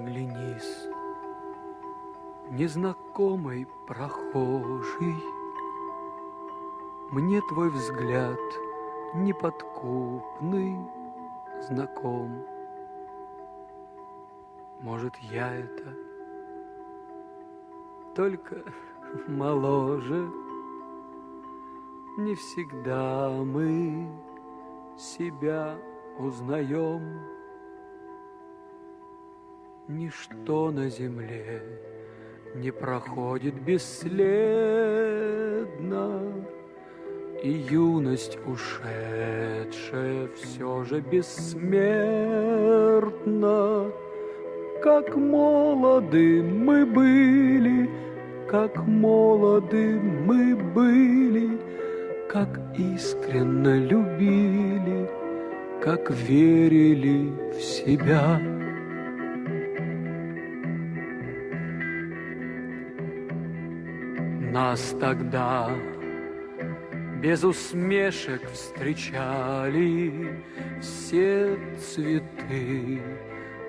Оглянись, незнакомый прохожий, Мне твой взгляд неподкупный знаком. Может, я это только моложе, Не всегда мы себя узнаем. Ничто на земле не проходит бесследно, И юность ушедшая все же бессмертна. Как молоды мы были, как молоды мы были, Как искренно любили, как верили в себя. Нас тогда без усмешек встречали все цветы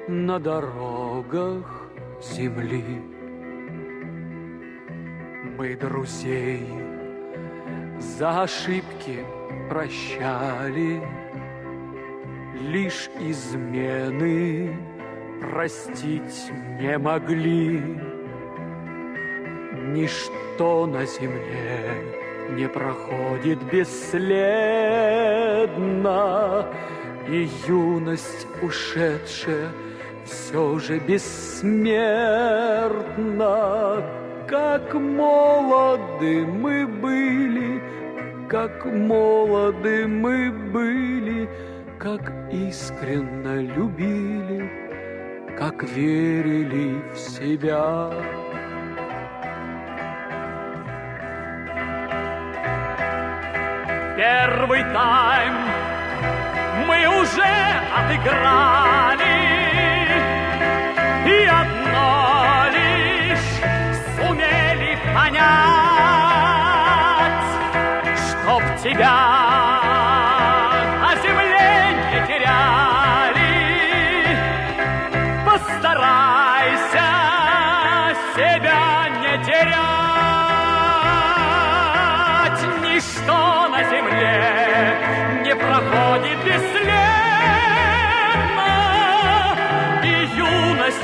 на дорогах земли. Мы друзей за ошибки прощали, Лишь измены простить не могли. Ничто на земле не проходит бесследно, И юность ушедшая все же бессмертна. Как молоды мы были, как молоды мы были, Как искренно любили, как верили в себя. Первый тайм мы уже отыграли, И одно лишь сумели понять, Чтоб тебя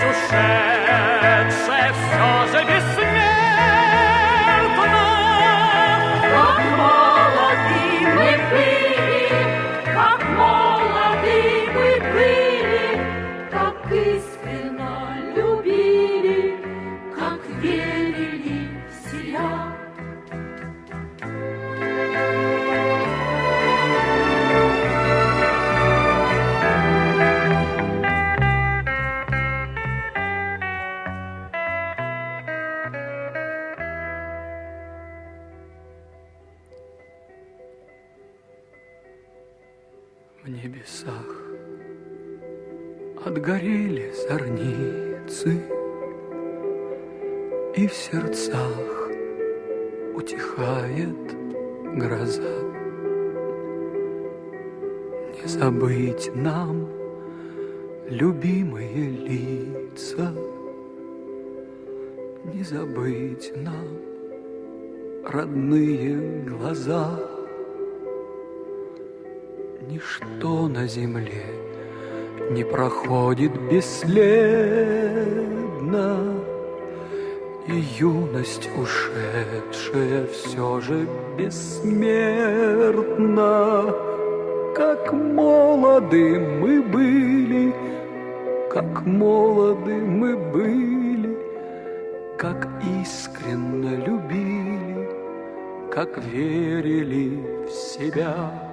юность ушедшая небесах отгорели зорницы, И в сердцах утихает гроза. Не забыть нам любимые лица, Не забыть нам родные глаза. Ничто на земле не проходит бесследно, И юность ушедшая все же бессмертна. Как молоды мы были, как молоды мы были, Как искренно любили, как верили в себя.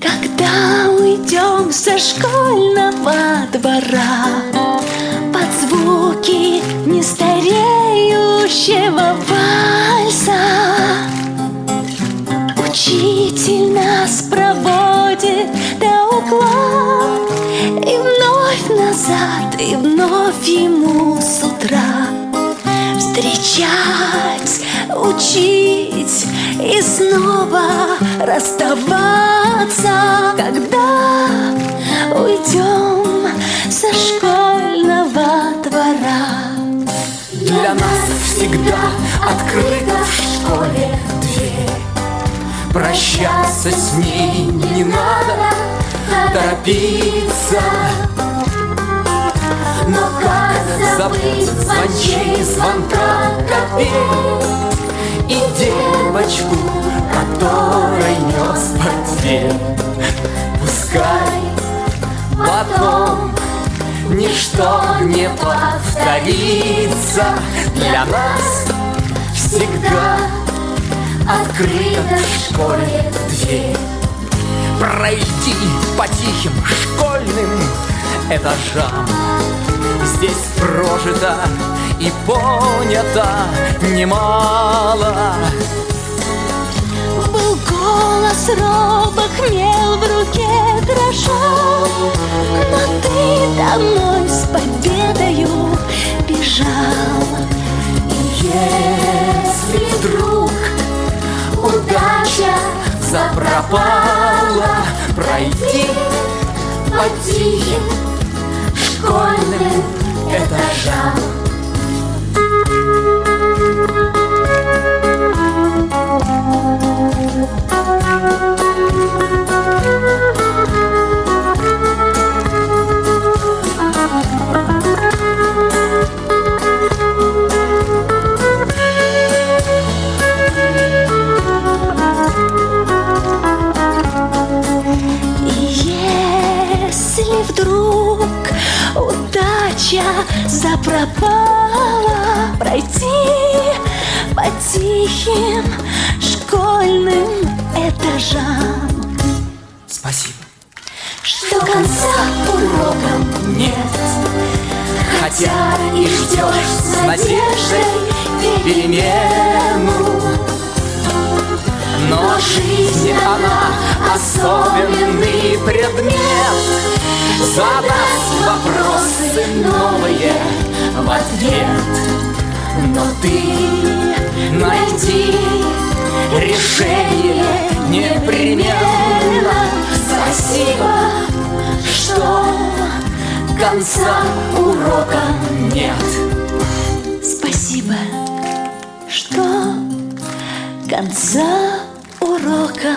Когда уйдем со школьного двора Под звуки нестареющего вальса Учитель нас проводит до угла И вновь назад, и вновь ему с утра. Встречать, учить и снова расставаться. Когда уйдем со школьного двора Для нас всегда открыта в школе дверь. Прощаться с ней не надо торопиться. Но забыть звончей звонка копей И девочку, которой нес портфель. Пускай потом ничто не повторится. Для нас всегда открыта в школе дверь. Пройти по тихим школьным этажам Здесь прожито и понято немало. Был голос робок, мел в руке дрожал Но ты домой с победою бежал. И если вдруг удача запропала Пройти по тихим школьным этажам запропала Пройти по тихим школьным этажам. Спасибо. Что конца урокам нет. Хотя и ждешь с надеждой перемену. Но жизнь, она особенный предмет. Задаст вопросы новые ответ Но ты найди решение непременно. Спасибо, что конца урока нет. Спасибо, что конца урока